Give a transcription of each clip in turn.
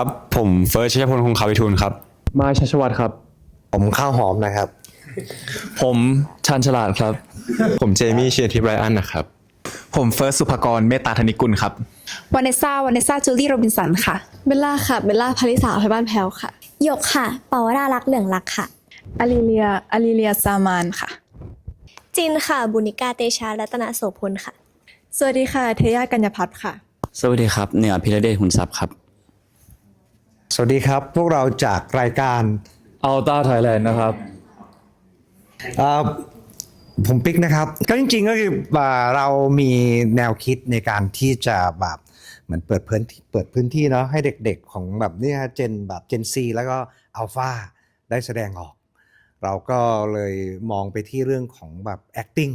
ครับ ผมเฟิร์สชัยพลคงคาวิทูลครับ มาชัชวัตรครับ ผมข้าวหอมนะครับ ผมชาญฉลาดครับ ผมเจมี่เชียร์ทิพไรอันนะครับ ผมเฟิร์สสุภกรเมตตาธนิกุลครับวานเนซ่าวานเนซ่าจูลี่โรบินสันค่ะ เบลล่าค่ะเบลล่าพาริสาไทยบ้านแพ้วค่ะ หยกค่ะปาวรารักษ์เหลืองรักค่ะอลิเลียอลิเลียซามานค่ะ จินค่ะ บุณิกาเตชารัตนโสพลค่ะ สวัสดีค่ะ เทยากัญญพัฒน์ค่ะ สวัสดีครับ เหนือพิระเดชหุ่นทรัพย์ครับ สวัสดีครับ พวกเราจากรายการอัลต้าไทยแลนด์นะครับ เอ่อผมปิ๊กนะครับ ก็จริงๆก็คืออ่าเรามีแนวคิดในการที่จะแบบเหมือนเปิดพื้นที่เปิดพื้นที่เนาะให้เด็กๆของแบบเนี้เจนแบบเจนซีแล้วก็อัลฟาได้แสดงออก เราก็เลยมองไปที่เรื่องของแบบ acting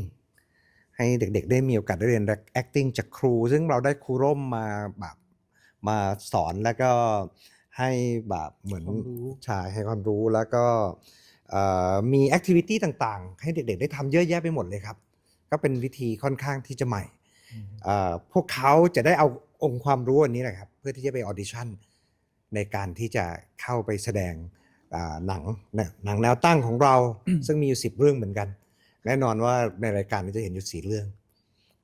ให้เด็กๆได้มีโอกาสได้เรียน acting จากครู ซึ่งเราได้ครูร่มมาแบบมาสอนแล้วก็ ให้แบบเหมือนใช่ให้ความรู้แล้วก็เอ่อมีแอคทิวิตี้ต่างๆ ให้เด็กๆ ได้ทำเยอะแยะไปหมดเลยครับ ก็เป็นวิธีค่อนข้างที่จะใหม่เอ่อพวกเขาจะได้เอาองค์ความรู้อันนี้แหละครับ เพื่อที่จะไปออดิชั่นในการที่จะเข้าไปแสดงอ่าหนังเนี่ยหนังแนวตั้งของเรา ซึ่งมีอยู่สิบเรื่องเหมือนกัน แน่นอนว่าในรายการนี้จะเห็นอยู่สี่เรื่อง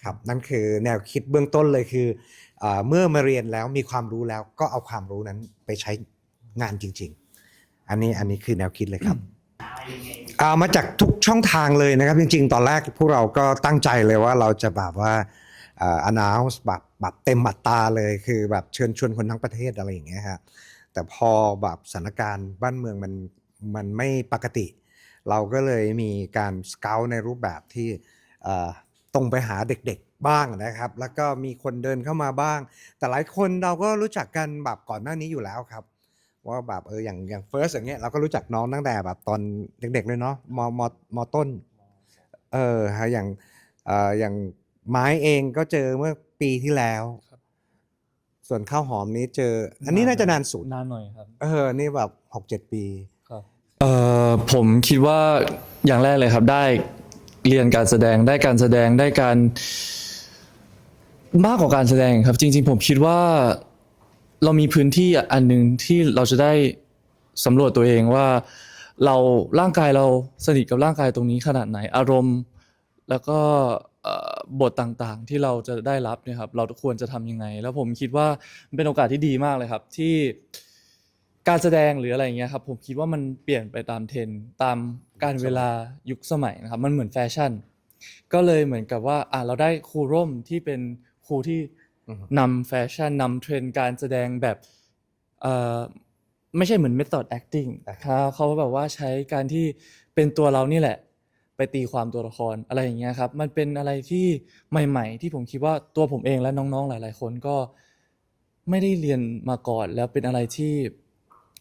ครับนั่นคือแนวคิดเบื้องต้นเลยคืออา เมื่อมาเรียนแล้วมีความรู้แล้วก็เอาความรู้นั้นไปใช้งานจริง ๆ อันนี้อันนี้คือแนวคิดเลยครับเอามาจากทุกช่องทางเลยนะครับ จริง ๆ ตอนแรกพวกเราก็ตั้งใจเลยว่าเราจะแบบว่าอ่า announce แบบแบบเต็มอัตราเลยคือแบบเชิญชวนคนทั้งประเทศอะไรอย่างเงี้ยฮะแต่พอแบบสถานการณ์บ้านเมืองมันมันไม่ปกติ เราก็เลยมีการสเกลในรูปแบบที่เอ่อตรงไปหาเด็กๆ บ้างนะครับ แล้วก็มีคนเดินเข้ามาบ้าง แต่หลายคนเราก็รู้จักกันแบบก่อนหน้านี้อยู่แล้วครับ ว่าแบบเอออย่างอย่างเฟิร์สอย่างเงี้ยเราก็รู้จักน้องตั้งแต่แบบตอนเด็กๆเลยเนาะมมมต้นเออฮะอย่างเอ่ออย่างไม้เองก็เจอเมื่อปีที่แล้ว ส่วนข้าวหอมนี้เจอ อันนี้น่าจะนานสุดนานหน่อยครับ เออนี่แบบหกเจ็ดปีเอ่อผมคิดว่าอย่างแรกเลยครับได้เรียนการแสดงได้การแสดงได้การ มากกว่าการแสดงครับ จริง ๆ ผมคิดว่า เรามีพื้นที่อันหนึ่งที่เราจะได้สำรวจตัวเองว่า เราร่างกายเราสนิทกับร่างกายตรงนี้ขนาดไหน อารมณ์ แล้วก็เอ่อบทต่างๆ ที่เราจะได้รับเนี่ยครับ เราควรจะทำยังไง แล้วผมคิดว่ามันเป็นโอกาสที่ดีมากเลยครับที่การแสดงหรืออะไรเงี้ยครับผมคิดว่ามันเปลี่ยนไปตามเทรนด์ตามการเวลายุคสมัยนะครับ มันเหมือนแฟชั่น ก็เลยเหมือนกับว่าอะเราได้ครูร่มที่เป็น ครูที่อือฮึนำแฟชั่นนำเทรนด์การแสดงแบบเอ่อไม่ใช่เหมือน method acting เขาเขาแบบว่าใช้การที่เป็นตัวเรานี่แหละ ไปตีความตัวละครอะไรอย่างเงี้ยครับ มันเป็นอะไรที่ใหม่ ๆ ที่ผมคิดว่าตัวผมเองและน้องๆหลาย ๆ คนก็ไม่ได้เรียนมาก่อน แล้วเป็นอะไรที่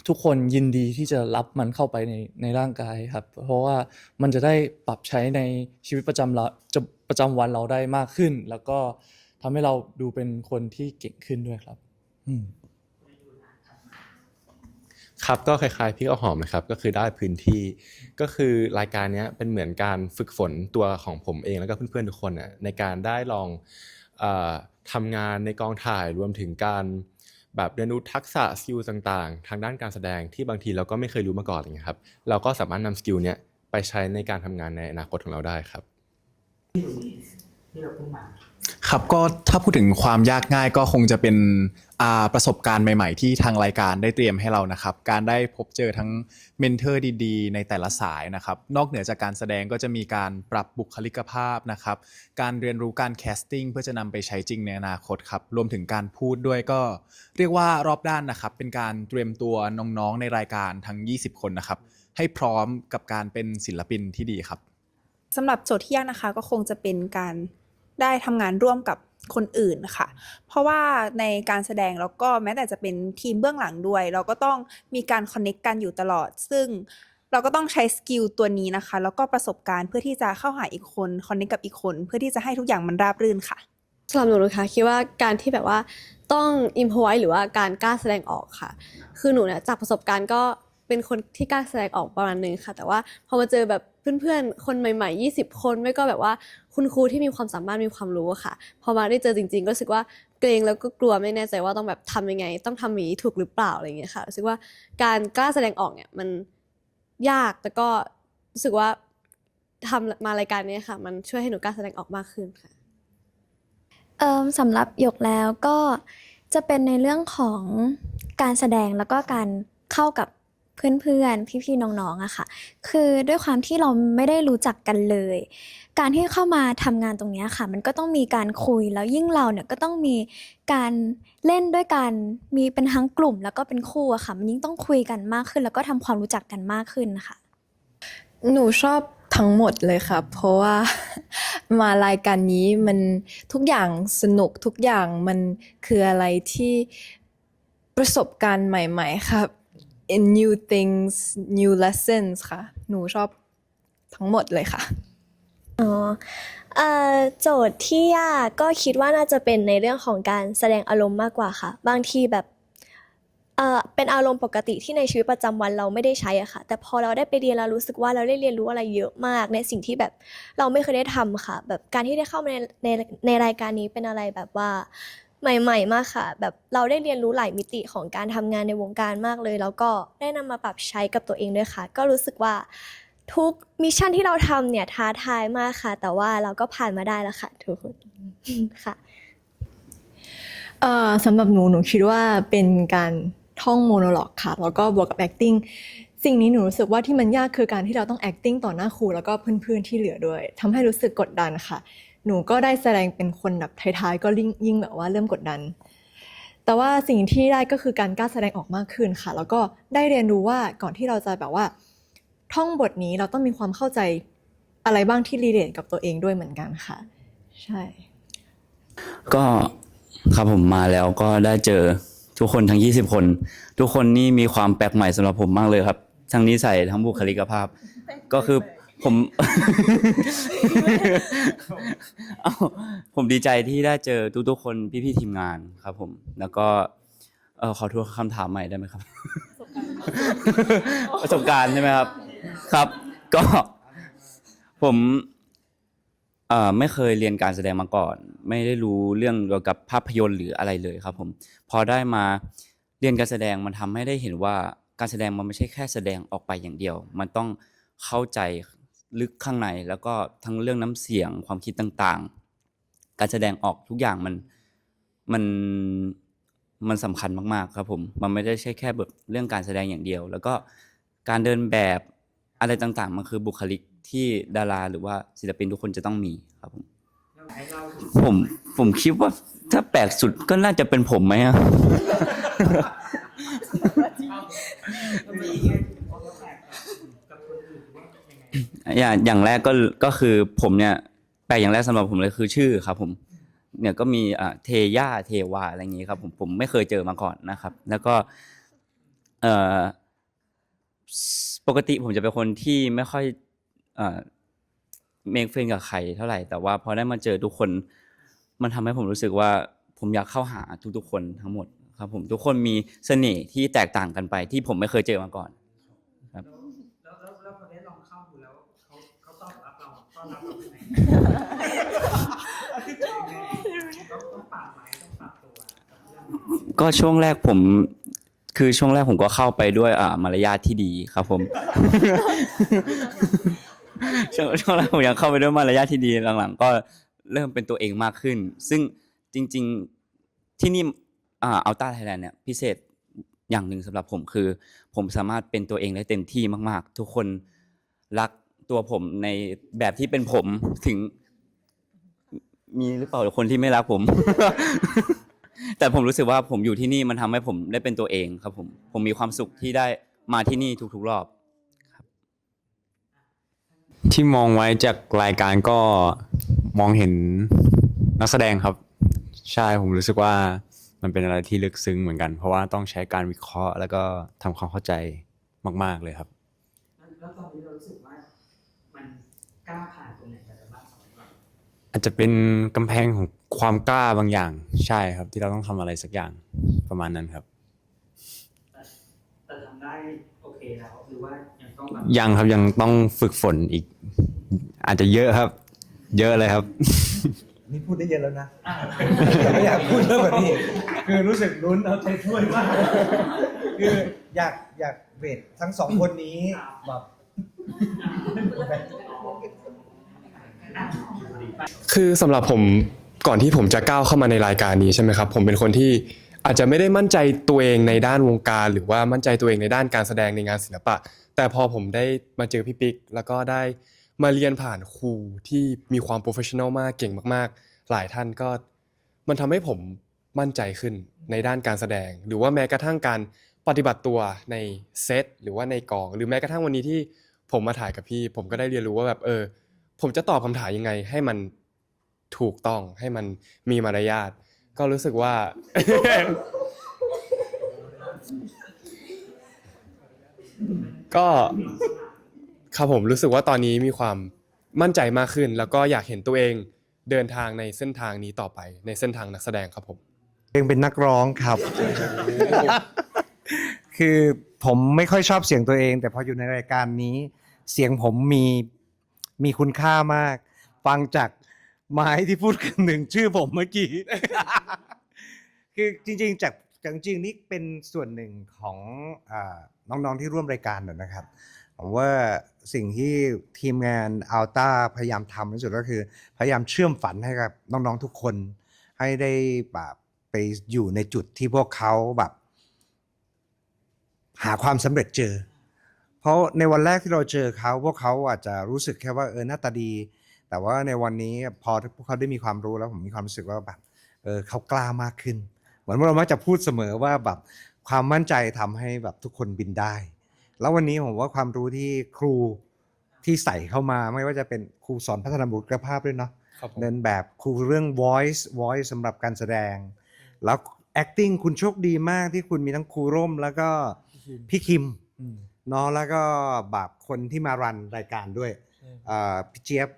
ทุกคนยินดีที่จะรับมันเข้าไปในในร่างกายครับ เพราะว่ามันจะได้ปรับใช้ในชีวิตประจำเราจะประจำวันเราได้มากขึ้น แล้วก็ ทำให้เราดูเป็นคนที่เก่งขึ้นด้วยครับ อืมครับก็คล้ายๆพี่ข้าวหอมนะครับก็คือได้พื้นที่ ก็คือรายการเนี้ยเป็นเหมือนการฝึกฝนตัวของผมเองแล้วก็เพื่อนๆทุกคนน่ะในการได้ลองเออทำงานในกองถ่ายรวมถึงการแบบเรียนรู้ทักษะสกิลต่างๆ ทางด้านการแสดงที่บางทีเราก็ไม่เคยรู้มาก่อนอย่างเงี้ยครับเราก็สามารถนำสกิลเนี้ยไปใช้ในการทำงานในอนาคตของเราได้ครับ ครับก็ถ้าพูดถึงความยากง่ายก็คงจะเป็นอ่าประสบการณ์ใหม่ ๆ ที่ทางรายการได้เตรียมให้เรานะครับ การได้พบเจอทั้งเมนเทอร์ดีๆ ในแต่ละสายนะครับ นอกเหนือจากการแสดงก็จะมีการปรับบุคลิกภาพนะครับ การเรียนรู้การแคสติ้งเพื่อจะนำไปใช้จริงในอนาคตครับ รวมถึงการพูดด้วยก็เรียกว่ารอบด้านนะครับ เป็นการเตรียมตัวน้องๆในรายการทั้ง 20 คนนะครับ ให้พร้อมกับการเป็นศิลปินที่ดีครับ สำหรับโจทย์ที่ยากนะคะก็คงจะเป็นการ ได้ทำงานร่วมกับคนอื่นค่ะ เพราะว่าในการแสดงแล้วก็แม้แต่จะเป็นทีมเบื้องหลังด้วย เราก็ต้องมีการคอนเน็กกันอยู่ตลอด ซึ่งเราก็ต้องใช้สกิลตัวนี้นะคะ แล้วก็ประสบการณ์เพื่อที่จะเข้าหาอีกคนคอนเน็กกับอีกคน เพื่อที่จะให้ทุกอย่างมันราบรื่นค่ะสำหรับหนูนะคะคิดว่าการที่แบบว่าต้องอิมพอไว้หรือว่าการกล้าแสดงออกค่ะ คือหนูเนี่ยจากประสบการณ์ก็เป็นคนที่กล้าแสดงออกประมาณนึงค่ะ แต่ว่าพอมาเจอแบบเพื่อนๆ คนใหม่ ๆ 20 คนไม่ก็แบบว่า คุณครูที่มีความสามารถมีความรู้ค่ะ พอมาได้เจอจริง ๆ ก็รู้สึกว่าเกรงแล้วก็กลัวไม่แน่ใจว่าต้องแบบทำยังไง ต้องทำอย่างนี้ถูกหรือเปล่าอะไรอย่างเงี้ยค่ะรู้สึกว่าการกล้าแสดงออกเนี่ยมันยากแต่ก็รู้สึกว่าทำมารายการนี้ค่ะ มันช่วยให้หนูกล้าแสดงออกมากขึ้นค่ะเอ่มสำหรับหยกแล้วก็จะเป็นในเรื่องของการแสดงแล้วก็การเข้ากับ เพื่อนๆ พี่ๆ น้องๆอะค่ะ คือด้วยความที่เราไม่ได้รู้จักกันเลย การที่เข้ามาทำงานตรงนี้ค่ะ มันก็ต้องมีการคุยแล้วยิ่งเราเนี่ยก็ต้องมีการเล่นด้วยกัน มีเป็นทั้งกลุ่มแล้วก็เป็นคู่อะค่ะ มันยิ่งต้องคุยกันมากขึ้น แล้วก็ทำความรู้จักกันมากขึ้นค่ะ หนูชอบทั้งหมดเลยค่ะ เพราะว่ามารายการนี้มันทุกอย่างสนุกทุกอย่างมันคืออะไรที่ประสบการณ์ใหม่ ๆ ครับ in new things new lessons ค่ะ หนูชอบทั้งหมดเลยค่ะ อ๋อเอ่อโจทย์ที่ยากก็คิดว่าน่าจะเป็นในเรื่องของการแสดงอารมณ์มากกว่าค่ะ บางทีแบบเอ่อเป็นอารมณ์ปกติที่ในชีวิตประจำวันเราไม่ได้ใช้อะค่ะ แต่พอเราได้ไปเรียนเรารู้สึกว่าเราได้เรียนรู้อะไรเยอะมาก ในสิ่งที่แบบเราไม่เคยได้ทำค่ะ แบบการที่ได้เข้ามาในในในรายการนี้เป็นอะไรแบบว่า ใหม่ ๆ มากค่ะ แบบเราได้เรียนรู้หลายมิติของการทำงานในวงการมากเลย แล้วก็ได้นำมาปรับใช้กับตัวเองด้วยค่ะ ก็รู้สึกว่าทุกมิชชั่นที่เราทำเนี่ยท้าทายมากค่ะ แต่ว่าเราก็ผ่านมาได้แล้วค่ะทุกคนค่ะ เอ่อสำหรับหนูหนูคิดว่าเป็นการท่องโมโนโลกค่ะ แล้วก็บวกกับ acting สิ่งนี้หนูรู้สึกว่าที่มันยากคือการที่เราต้อง acting ต่อหน้าครูแล้วก็เพื่อนๆที่เหลือด้วยทำให้รู้สึกกดดันค่ะ หนูก็ได้แสดงเป็นคนแบบท้ายๆก็ยิ่งแบบว่าเริ่มกดดัน แต่ว่าสิ่งที่ได้ก็คือการกล้าแสดงออกมากขึ้นค่ะ แล้วก็ได้เรียนรู้ว่าก่อนที่เราจะแบบว่า ท่องบทนี้เราต้องมีความเข้าใจอะไรบ้างที่รีเลทกับตัวเองด้วยเหมือนกันค่ะ ใช่ ก็ครับผมมาแล้วก็ได้เจอทุกคนทั้ง 20 คน ทุกคนนี่มีความแปลกใหม่สำหรับผมมากเลยครับ ทั้งนิสัยทั้งบุคลิกภาพ ก็คือ ผม เอ้าผมดีใจที่ได้เจอทุกๆคนพี่ๆทีมงานครับ ผม แล้วก็เออขอทวนคำถามใหม่ได้ไหมครับ ประสบการณ์ใช่ไหมครับ ครับ ก็ ผมเอ่อไม่เคยเรียนการแสดงมาก่อน ไม่ได้รู้เรื่องเกี่ยวกับภาพยนตร์หรืออะไรเลยครับ ผม พอได้มาเรียนการแสดงมันทำให้ได้เห็นว่าการแสดงมันไม่ใช่แค่แสดงออกไปอย่างเดียว มันต้องเข้าใจ ลึกข้างในแล้วก็ทั้งเรื่องน้ำเสียงความคิดต่างๆ การแสดงออกทุกอย่างมันมันมันสำคัญมากๆครับผม มันไม่ได้ใช่แค่แบบเรื่องการแสดงอย่างเดียว แล้วก็การเดินแบบอะไรต่างๆ มันคือบุคลิกที่ดาราหรือว่าศิลปินทุกคนจะต้องมีครับผม ผมผมคิดว่าถ้าแปลกสุดก็น่าจะเป็นผมไหมอะ อย่างอย่างแรกก็ก็คือผมเนี่ยแปลอย่างแรกสำหรับผมเลยคือชื่อครับผมเนี่ยก็มีอ่าเทย่าเทวาอะไรอย่างงี้ครับ ผมผมไม่เคยเจอมาก่อนนะครับ แล้วก็เอ่อปกติผมจะเป็นคนที่ไม่ค่อยเอ่อเมคเฟรนกับใครเท่าไหร่ แต่ว่าพอได้มาเจอทุกคน มันทำให้ผมรู้สึกว่า ผมอยากเข้าหาทุกๆคนทั้งหมดครับ ผมทุกคนมีเสน่ห์ที่แตกต่างกันไปที่ผมไม่เคยเจอมาก่อน อนรับเราเป็นไงต้องต้องปรับไหมต้องปรับตัวกับเรื่องก็ช่วงแรกผม คือช่วงแรกผมก็เข้าไปด้วยอ่ามารยาทที่ดีครับผม ช่วงช่วงแรกผมยังเข้าไปด้วยมารยาทที่ดีหลังๆ ก็เริ่มเป็นตัวเองมากขึ้น ซึ่งจริง ๆที่นี่อ่าอัลต้าไทยแลนด์เนี่ยพิเศษอย่างหนึ่งสำหรับผมคือ ผมสามารถเป็นตัวเองได้เต็มที่มาก ๆ ทุกคนรัก ตัวผมในแบบที่เป็นผมถึง มีหรือเปล่าคนที่ไม่รักผม แต่ผมรู้สึกว่าผมอยู่ที่นี่มันทำให้ผมได้เป็นตัวเองครับ ผม ผมมีความสุขที่ได้มาที่นี่ทุกๆรอบ ที่มองไว้จากรายการก็มองเห็นนักแสดงครับ ใช่ผมรู้สึกว่ามันเป็นอะไรที่ลึกซึ้งเหมือนกัน เพราะว่าต้องใช้การวิเคราะห์ แล้วก็ทำความเข้าใจมาก ๆเลยครับ แล้วแล้วตอนนี้เรารู้สึกว่ามัน กล้าผ่านตรงไหนไปแล้วบ้างสำหรับเราอาจจะเป็นกำแพงของความกล้าบางอย่าง ใช่ครับ ที่เราต้องทำอะไรสักอย่างประมาณนั้นครับแต่แต่ทำได้โอเคแล้วหรือว่ายังต้องแบบยังครับยังต้องฝึกฝนอีก อาจจะเยอะครับ เยอะเลยครับ นี่พูดได้เยอะแล้วนะแต่ไม่อยากพูดเยอะกว่านี้ คือรู้สึกลุ้นเอาใจช่วยมาก คืออยากอยากเวททั้งสองคนนี้แบบ คือสำหรับผมก่อนที่ผมจะก้าวเข้ามาในรายการนี้ใช่ไหมครับ ผมเป็นคนที่อาจจะไม่ได้มั่นใจตัวเองในด้านวงการ หรือว่ามั่นใจตัวเองในด้านการแสดงในงานศิลปะ แต่พอผมได้มาเจอพี่ปิ๊กแล้วก็ได้มาเรียนผ่านครูที่มีความโปรเฟชชั่นอลมากเก่งมากๆ หลายท่านก็ มันทำให้ผมมั่นใจขึ้นในด้านการแสดง หรือว่าแม้กระทั่งการปฏิบัติตัวในเซตหรือว่าในกอง หรือแม้กระทั่งวันนี้ที่ผมมาถ่ายกับพี่ ผมก็ได้เรียนรู้ว่าแบบเออ ผมจะตอบคำถามยังไง ให้มันถูกต้องให้มันมีมารยาทก็รู้สึกว่า ก็ครับผมรู้สึกว่าตอนนี้มีความมั่นใจมากขึ้น แล้วก็อยากเห็นตัวเองเดินทางในเส้นทางนี้ต่อไป ในเส้นทางนักแสดงครับผม เองเป็นนักร้องครับ คือผมไม่ค่อยชอบเสียงตัวเอง แต่พออยู่ในรายการนี้ เสียงผมมี มีคุณค่ามาก ฟังจากไม้ที่พูดกันหนึ่งชื่อผมเมื่อกี้ คือจริงๆจากจากจริงๆนี่เป็นส่วนหนึ่งของอาน้องๆที่ร่วมรายการหน่อยนะครับผมว่าสิ่งที่ทีมงานอัลต้าพยายามทำที่สุดก็คือ พยายามเชื่อมฝันให้กับน้องๆทุกคน ให้ได้แบบไปอยู่ในจุดที่พวกเขาแบบ หาความสำเร็จเจอ ราะในวันแรกที่เราเจอเขาพวกเขาอาจจะรู้สึกแค่ว่าเออหน้าตาดี แต่ว่าในวันนี้พอพวกเขาได้มีความรู้แล้วผมมีความรู้สึกว่าแบบเออเขากล้ามากขึ้น เหมือนเรามักจะพูดเสมอว่าแบบความมั่นใจทำให้แบบทุกคนบินได้ แล้ววันนี้ผมว่าความรู้ที่ครูที่ใส่เข้ามาไม่ว่าจะเป็นครูสอนพัฒนาบุคลิกภาพด้วยเนาะครับผมเดินแบบครูเรื่อง voice voice สำหรับการแสดง แล้ว acting คุณโชคดีมากที่คุณมีทั้งครูร่มแล้วก็พี่คิมอืม เนาะแล้วก็แบบคนที่มารันรายการด้วยเอ่อพี่เจี๊ยบ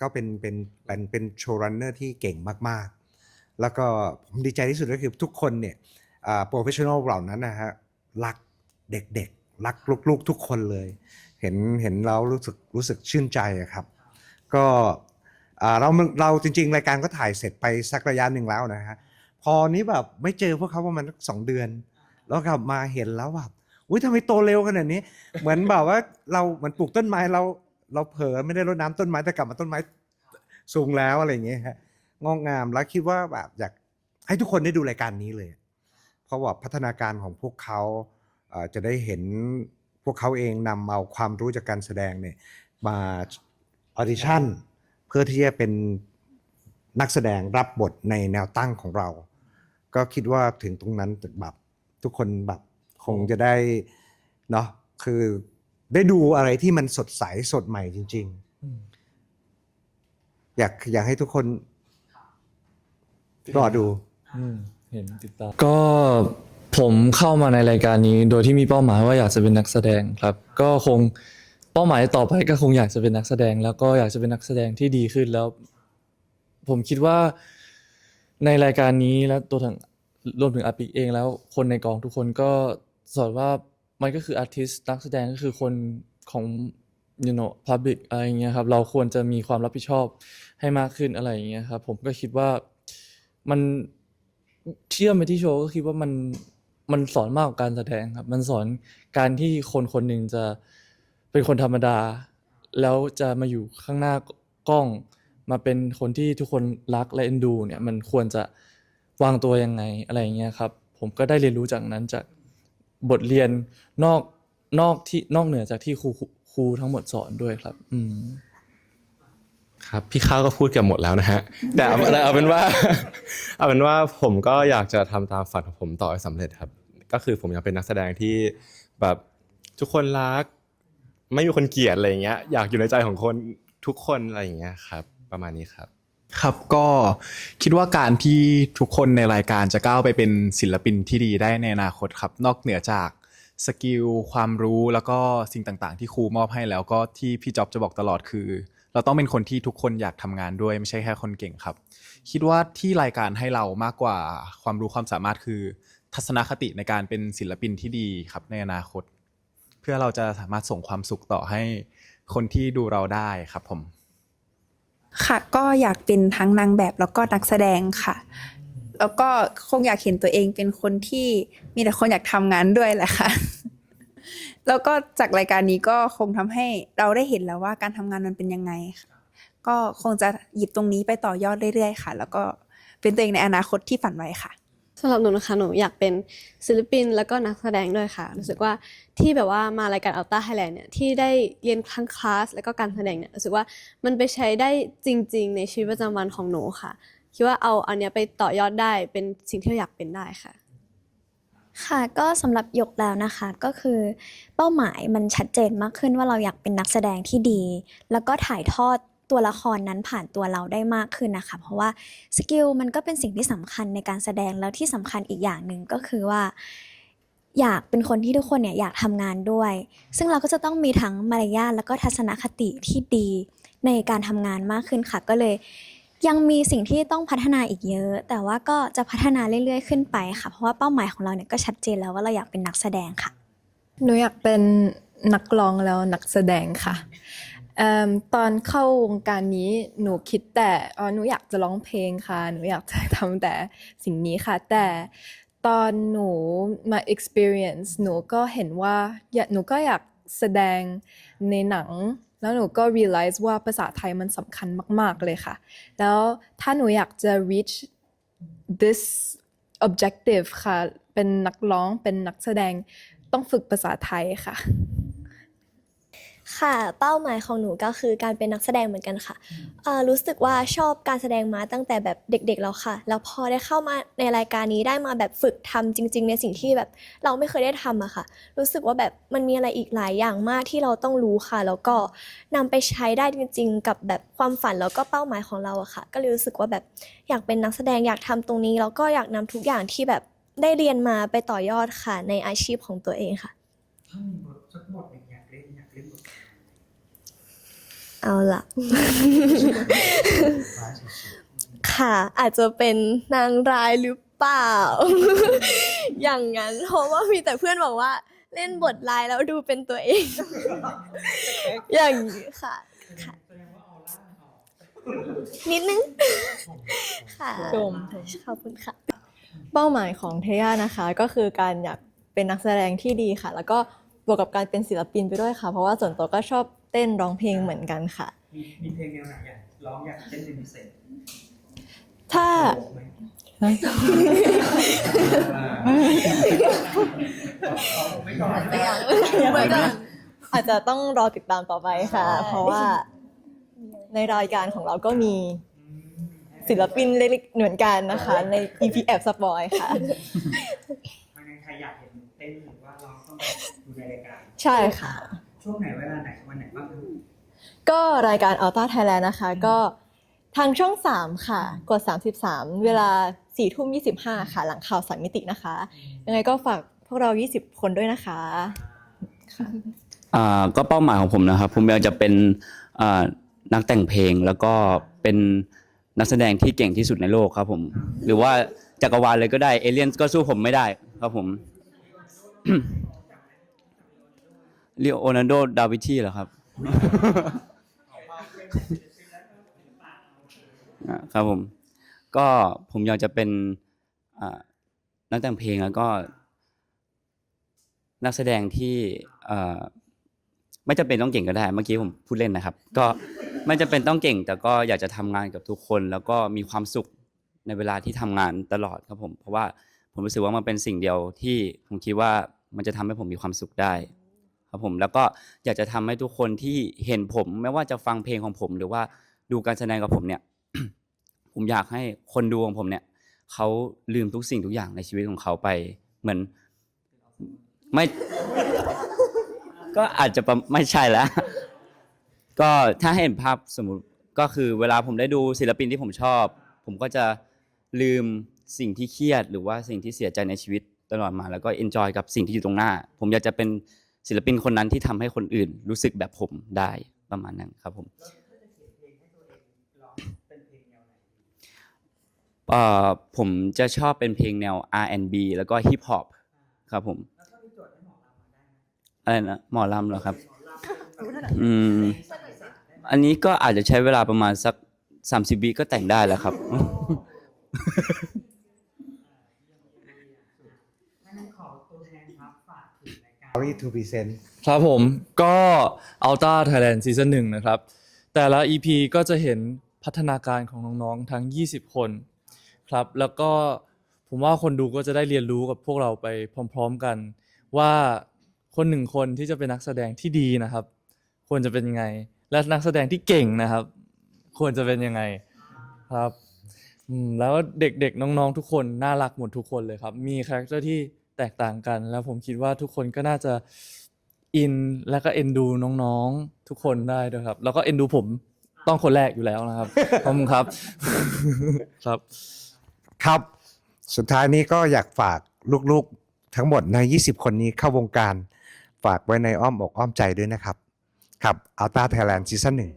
ก็เป็นเป็นเป็นเป็นโชว์รันเนอร์ที่เก่งมากๆ แล้วก็ผมดีใจที่สุดก็คือทุกคนเนี่ยโปรเฟชชั่นอลเหล่านั้นนะฮะรักเด็กๆ รักลูกๆทุกคนเลย เห็นเห็นแล้วรู้สึกรู้สึกชื่นใจอะครับ ก็อ่าเราเราจริง ๆ รายการก็ถ่ายเสร็จไปสักระยะหนึ่งแล้วนะฮะพอนี้แบบไม่เจอพวกเขาประมาณสักสองเดือน แล้วกลับมาเห็นแล้วแบบ อุ้ยทำไมโตเร็วขนาดนี้ เหมือนแบบว่าเราเหมือนปลูกต้นไม้เรา เราเผลอไม่ได้รดน้ำต้นไม้แต่กลับมาต้นไม้สูงแล้วอะไรอย่างเงี้ยฮะงอกงามแล้วคิดว่าแบบอยากให้ทุกคนได้ดูรายการนี้เลย เพราะว่าพัฒนาการของพวกเขาเอ่อจะได้เห็นพวกเขาเองนำเอาความรู้จากการแสดงเนี่ยมาออดิชั่น เพื่อที่จะเป็นนักแสดงรับบทในแนวตั้งของเรา ก็คิดว่าถึงตรงนั้นแบบทุกคนแบบ คงจะได้เนาะคือได้ดูอะไรที่มันสดใสสดใหม่จริงอืมๆอยากอยากให้ทุกคนรอดูอืมเห็นติดตามก็ผมเข้ามาในรายการนี้ โดยที่มีเป้าหมายว่าอยากจะเป็นนักแสดงครับ ก็คงเป้าหมายต่อไปก็คงอยากจะเป็นนักแสดง แล้วก็อยากจะเป็นนักแสดงที่ดีขึ้นแล้ว ผมคิดว่าในรายการนี้และตัวถึงรวมถึงอาปิกเองแล้วคนในกองทุกคนก็ สอนว่ามันก็คืออาร์ติสนักแสดงก็คือคนของ you know public อะไรอย่างเงี้ยครับเราควรจะมีความรับผิดชอบให้มากขึ้นอะไรอย่างเงี้ยครับผมก็คิดว่ามันเชื่อมไปที่โชว์ก็คิดว่ามันมันสอนมากกว่าการแสดงครับ มันสอนการที่คนคนหนึ่งจะเป็นคนธรรมดา แล้วจะมาอยู่ข้างหน้ากล้อง มาเป็นคนที่ทุกคนรักและเอ็นดู เนี่ยมันควรจะวางตัวยังไงอะไรอย่างเงี้ยครับ ผมก็ได้เรียนรู้จากนั้นจาก บทเรียนนอกนอกที่นอกเหนือจากที่ครูครูทั้งหมดสอนด้วยครับ อืม ครับพี่ข้าวก็พูดเกือบหมดแล้วนะฮะ แต่เอาแต่เอาเป็นว่า เอาเป็นว่าผมก็อยากจะทำตามฝันของผมต่อให้สำเร็จครับ ก็คือผมอยากเป็นนักแสดงที่แบบทุกคนรัก ไม่มีคนเกลียดอะไรอย่างเงี้ย อยากอยู่ในใจของคนทุกคนอะไรอย่างเงี้ยครับ ประมาณนี้ครับ ครับก็คิดว่าการที่ทุกคนในรายการจะก้าวไปเป็นศิลปินที่ดีได้ในอนาคตครับ นอกเหนือจากสกิลความรู้แล้วก็สิ่งต่างๆ ที่ครูมอบให้แล้วก็ที่พี่จ๊อบจะบอกตลอดคือ เราต้องเป็นคนที่ทุกคนอยากทำงานด้วยไม่ใช่แค่คนเก่งครับ คิดว่าที่รายการให้เรามากกว่าความรู้ความสามารถคือ ทัศนคติในการเป็นศิลปินที่ดีครับในอนาคต เพื่อเราจะสามารถส่งความสุขต่อให้คนที่ดูเราได้ครับผม ค่ะ ก็อยากเป็นทั้งนางแบบแล้วก็นักแสดงค่ะ แล้วก็คงอยากเห็นตัวเองเป็นคนที่มีแต่คนอยากทำงานด้วยแหละค่ะ แล้วก็จากรายการนี้ก็คงทำให้เราได้เห็นแล้วว่าการทำงานมันเป็นยังไงค่ะก็คงจะหยิบตรงนี้ไปต่อยอดเรื่อยๆ ค่ะ แล้วก็เป็นตัวเองในอนาคตที่ฝันไว้ค่ะ สำหรับหนูนะคะหนูอยากเป็นศิลปินแล้วก็นักแสดงด้วยค่ะ รู้สึกว่าที่แบบว่ามารายการอัลต้าไทยแลนด์เนี่ยที่ได้เรียนทั้งคลาสแล้วก็การแสดงเนี่ยรู้สึกว่ามันไปใช้ได้จริง ๆ ในชีวิตประจำวันของหนูค่ะ คิดว่าเอาอันเนี้ยไปต่อยอดได้เป็นสิ่งที่เราอยากเป็นได้ค่ะ ค่ะก็สำหรับหยกแล้วนะคะก็คือเป้าหมายมันชัดเจนมากขึ้นว่าเราอยากเป็นนักแสดงที่ดี แล้วก็ถ่ายทอด ตัวละครนั้นผ่านตัวเราได้มากขึ้นนะคะ เพราะว่าสกิลมันก็เป็นสิ่งที่สำคัญในการแสดงแล้วที่สำคัญอีกอย่างหนึ่งก็คือว่า อยากเป็นคนที่ทุกคนเนี่ยอยากทำงานด้วย ซึ่งเราก็จะต้องมีทั้งมารยาทแล้วก็ทัศนคติที่ดีในการทำงานมากขึ้นค่ะ ก็เลยยังมีสิ่งที่ต้องพัฒนาอีกเยอะ แต่ว่าก็จะพัฒนาเรื่อยๆ ขึ้นไปค่ะ เพราะว่าเป้าหมายของเราเนี่ยก็ชัดเจนแล้วว่าเราอยากเป็นนักแสดงค่ะ หนูอยากเป็นนักร้องแล้วนักแสดงค่ะ เอิ่มตอนเข้าวงการนี้หนูคิดแต่อ๋อหนูอยากจะร้องเพลงค่ะ หนูอยากจะทำแต่สิ่งนี้ค่ะ แต่ตอนหนูมา experience หนูก็เห็นว่าอยากหนูก็อยากแสดงในหนัง แล้วหนูก็ realize ว่าภาษาไทยมันสำคัญมาก ๆ เลยค่ะ แล้วถ้าหนูอยากจะ reach this objective ค่ะ เป็นนักร้องเป็นนักแสดงต้องฝึกภาษาไทยค่ะ ค่ะ เป้าหมายของหนูก็คือการเป็นนักแสดงเหมือนกันค่ะเอ่อรู้สึกว่าชอบการแสดงมาตั้งแต่แบบเด็ก ๆ แล้วค่ะ แล้วพอได้เข้ามาในรายการนี้ได้มาแบบฝึกทำจริง ๆ ในสิ่งที่แบบเราไม่เคยได้ทำอะค่ะ รู้สึกว่าแบบมันมีอะไรอีกหลายอย่างมากที่เราต้องรู้ค่ะ แล้วก็นำไปใช้ได้จริง ๆ กับแบบความฝันแล้วก็เป้าหมายของเราอะค่ะ ก็เลยรู้สึกว่าแบบอยากเป็นนักแสดงอยากทำตรงนี้แล้วก็อยากนำทุกอย่างที่แบบได้เรียนมาไปต่อยอดค่ะ ในอาชีพของตัวเองค่ะ ถ้ามีบทสักบทหนึ่งอยากเล่นอยากเล่นบท เอาละค่ะ อาจจะเป็นนางร้ายหรือเปล่า อย่างนั้น เพราะว่ามีแต่เพื่อนบอกว่า เล่นบทร้ายแล้วดูเป็นตัวเอง อย่างนี้ค่ะค่ะ นิดนึง ค่ะชม ขอบคุณค่ะ เป้าหมายของเทย่านะคะ ก็คือการอยากเป็นนักแสดงที่ดีค่ะ แล้วก็บวกกับการเป็นศิลปินไปด้วยค่ะ เพราะว่าส่วนตัวก็ชอบ เต้นร้องเพลงเหมือนกันค่ะ มีมีเพลงแนวไหนอยากร้องอยากเล่นเป็นพิเศษถ้าบอกไหมไม่ก่อนอาจจะต้องรอติดตามต่อไปค่ะเพราะว่าในรายการของเราก็มีศิลปินเล็กๆเหมือนกันนะคะ ใน EP แอบสปอยค่ะมันยังใครอยากเห็นเต้นหรือว่าร้องต้องดูในรายการใช่ค่ะ ช่วงไหนเวลาไหนวันไหนบ้างครับก็รายการ Ultra Thailand นะคะ ก็ทางช่อง 3 ค่ะ กด 33 เวลา4ทุ่ม25 ค่ะ หลังข่าวสามมิตินะคะ ยังไงก็ฝากพวกเรา 20 คนด้วยนะคะอ่าก็เป้าหมายของผมนะครับ ผมอยากจะเป็นอ่านักแต่งเพลงแล้วก็เป็นนักแสดงที่เก่งที่สุดในโลกครับผม หรือว่าจักรวาลเลยก็ได้ เอเลียนก็สู้ผมไม่ได้ครับผม เรียโอนาร์โด ดาวิชีเหรอครับ ครับผม ก็ผมอยากจะเป็นนักแต่งเพลงแล้วก็ นักแสดงที่ไม่จำเป็นต้องเก่งก็ได้ เมื่อกี้ผมพูดเล่นนะครับ ก็ไม่จำเป็นต้องเก่ง แต่ก็อยากจะทำงานกับทุกคน แล้วก็มีความสุขในเวลาที่ทำงานตลอดครับผม เพราะว่าผมรู้สึกว่ามันเป็นสิ่งเดียวที่ผมคิดว่ามันจะทำให้ผมมีความสุขได้ ครับผมแล้วก็อยากจะทำให้ทุกคนที่เห็นผม ไม่ว่าจะฟังเพลงของผม หรือว่าดูการแสดงกับผมเนี่ย ผมอยากให้คนดูของผมเนี่ยเขาลืมทุกสิ่งทุกอย่างในชีวิตของเขาไป เหมือน ไม่ ก็อาจจะะไม่ใช่แล้ว ก็ถ้าเห็นภาพสมมุติก็คือเวลาผมได้ดูศิลปินที่ผมชอบ ผมก็จะลืมสิ่งที่เครียด หรือว่าสิ่งที่เสียใจในชีวิตตลอดมา แล้วก็เอนจอยกับสิ่งที่อยู่ตรงหน้า ผมอยากจะเป็น ศิลปินคนนั้นที่ทำให้คนอื่นรู้สึกแบบผมได้ประมาณนั้นครับผมเอ่อผมจะชอบเป็นเพลงแนว R&B แล้วก็ฮิปฮอปครับผมอะไรนะหมอลำเหรอครับอืมอันนี้ก็อาจจะใช้เวลาประมาณสัก30วิก็แต่งได้แล้วครับ งั้นขอตัวแทนครับฝากถึงรายการ Sorry to present ครับผมก็ Ultra Thailand Season 1 นะครับ แต่ละ EP ก็จะเห็นพัฒนาการของน้องๆทั้ง 20 คนครับ แล้วก็ผมว่าคนดูก็จะได้เรียนรู้กับพวกเราไปพร้อมๆกัน ว่าคนหนึ่งคนที่จะเป็นนักแสดงที่ดีนะครับ ควรจะเป็นยังไง และนักแสดงที่เก่งนะครับ ควรจะเป็นยังไงครับอืมแล้วเด็กๆน้องๆทุกคนน่ารักหมดทุกคนเลยครับ มีคาแรคเตอร์ที่ แตกต่างกัน แล้วผมคิดว่าทุกคนก็น่าจะอินแล้วก็เอ็นดูน้องๆทุกคนได้ด้วยครับ แล้วก็เอ็นดูผมต้องคนแรกอยู่แล้วนะครับขอบคุณครับ ครับ ครับ สุดท้ายนี้ก็อยากฝากลูกๆทั้งหมดใน 20 คนนี้เข้าวงการ ฝากไว้ในอ้อมอกอ้อมใจด้วยนะครับ ครับ Alta Thailand ซีซั่นหนึ่ง